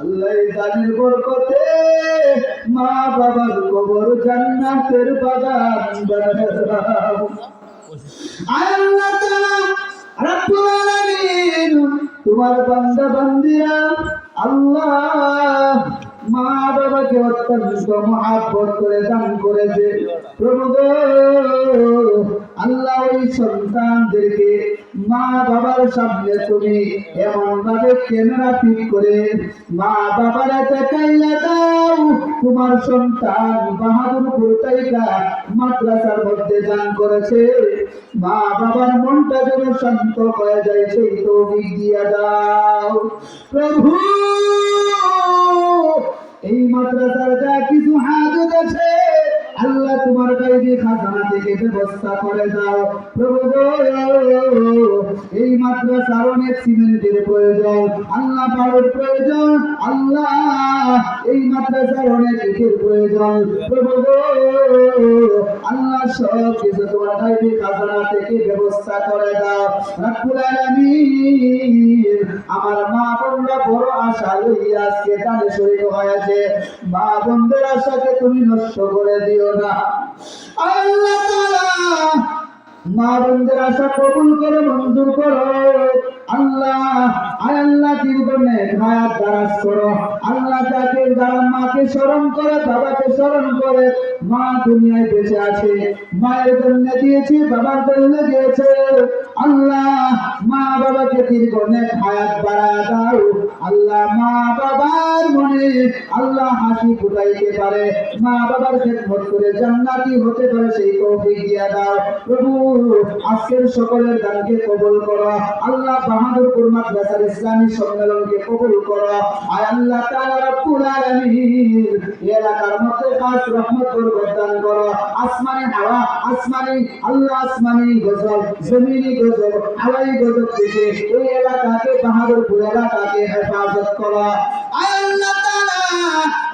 আল্লাহ দানের বরকতে মা বাবার কবর জান্নাতের বাগান বানায় দাও। আল্লাহ তাআলা রব্বুল আলামিন, তোমার বান্দা বান্দিরা আল্লাহ মা বাবাকে অত্যন্ত মহাব্বত করে দান করেছে। প্রভু আল্লাহ ওই সন্তানদেরকে মা বাবার সামনে তুমি এমন ভাবে ক্যামেরা ফিট করে মা বাবারা দাও। তোমার সন্তান বাহাদুর কুরতাইকা মাদ্রাসার মধ্যে দান করেছে। মা বাবার মনটা যেন শান্ত হয়ে যায়, সেই তৌফিক দিয়া দাও। প্রভু এই মাদ্রাসার যা কিছু হাজত আছে, আল্লাহ তোমার গাইবে খাজানা থেকে ব্যবস্থা করে দাও। প্রভু এই মাদ্রাসার অনেক সিমেন্টের প্রয়োজন, আল্লাহ বাড়ির প্রয়োজন, আল্লাহ এই মাদ্রাসার অনেক ইটের প্রয়োজন। প্রভু আল্লাহ সব কিছু তোমার গাইবে খাজানা থেকে ব্যবস্থা করে দাও। রাব্বুল আলামিন, আমার মা বোনরা বড় আশা লইয়া আজকে তাদের শরীর হয়েছে। মা বোনদের আশাকে তুমি নষ্ট করে দিও না। আল্লাহ তাআলা মা বোনদের আশা কবুল করে মঞ্জুর করো। আল্লাহ আল্লাহ জীবনে হায়াত দারাজ করো। আল্লাহ তাকে যারা মাকে স্মরণ করে, বাবাকে স্মরণ করে মা দুনিয়ায় বেঁচে আছে। মায়ের জন্য দিয়েছে, বাবার জন্য দিয়েছে। আল্লাহ, মা বাবাকে দীর্ঘনে হায়াত বাড়ায় দাও। আল্লাহ মা বাবার মনে আল্লাহ হাসি ফুটাইতে পারে। মা বাবার খেদমত করে জান্নাতি হতে পারে সেই তৌফিক দিয়া দাও। প্রভু, আজকের সকলের গানকে কবুল করো। আল্লাহ বাহাদুরপুর মাদ্রাসার ইসলামী সম্মেলনকে কবুল করো। আয় আল্লাহ তাআলা রব্বুল আলামিন। এলাকার মধ্যে খাস রহমত বরকত করো। আসমানি হাওয়া, আসমানি আল্লাহ, আসমানি গজব, জমিনি গজব হাওয়াই গজব থেকে এই এলাকাকে, বাহাদুরপুর এলাকাকে হেফাজত করো।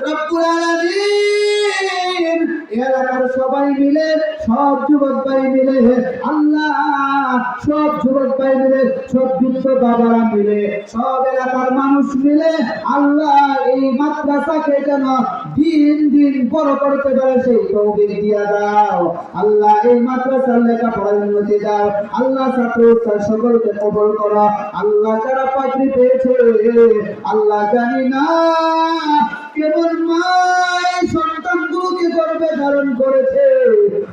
রব্বুল আলামিন এলাকার সবাই মিলে, সব যুবক ভাই মিলে, আল্লাহ, সব যুবক ভাই মিলে, সব যুদ্ধ বাবারা মিলে, সব এলাকার মানুষ মিলে আল্লাহ এই মাদ্রাসাকে যেন দিন দিন বড় করতে পারে সেই তৌফিক দিয়া দাও। আল্লাহ এই মাদ্রাসার লেখাপড়ার উন্নতি দাও। আল্লাহ ছাত্র সকলকে কবল করো। আল্লাহ যারা পাত্রী পেয়েছে, আল্লাহ জানি না কেবল মা এই সন্তানগুলোকে গর্বে ধারণ করেছে।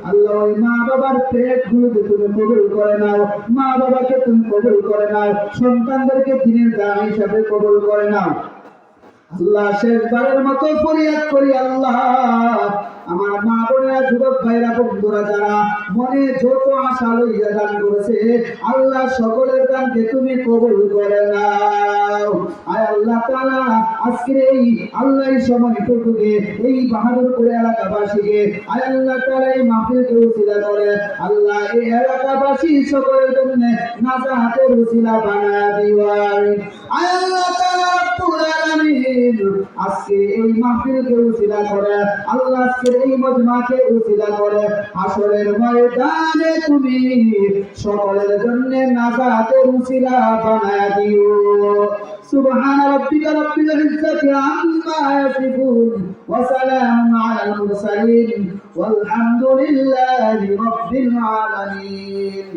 আল্লাহ মা বাবার পেট গুলোকে তুমি কবুল করে নাও। মা বাবাকে তুমি কবুল করে নাও। সন্তানদেরকে দিনের দান হিসাবে কবুল করে নাও। আল্লাহ শেষবারের মতো ফরিয়াদ করি, আল্লাহ। আমার মা বোনেরা, যুবক ভাইরা, বন্ধুরা, যারা মনে যত আশা লইয়া দান করেছে, আল্লাহ সকলের দানকে তুমি কবুল করে নাও। আয় আল্লাহ তাআলা আজকে এই আল্লাহ সময়টুকুকে এই বাহাদুরপুর এলাকাবাসীকে, আয় আল্লাহ তাআলা, এই মাহফিলকে উসিলা করে, আল্লাহ, এই এলাকাবাসী সকলের জন্য নাজাহাতের উসিলা বানায় দিওয়ার আয় আল্লাহ রব্বুল আলামিন আজকে এই মাহফিলকে উসিলা করে আল্লাহ আজকের এই মজমাকে উসিলা করে আসরের ময়দানে তুমি সকলের জন্য নাজাতের উসিলা বানায় দিও سبحان ربك رب العزة عما يصفون وسلام على المرسلين والحمد لله رب العالمين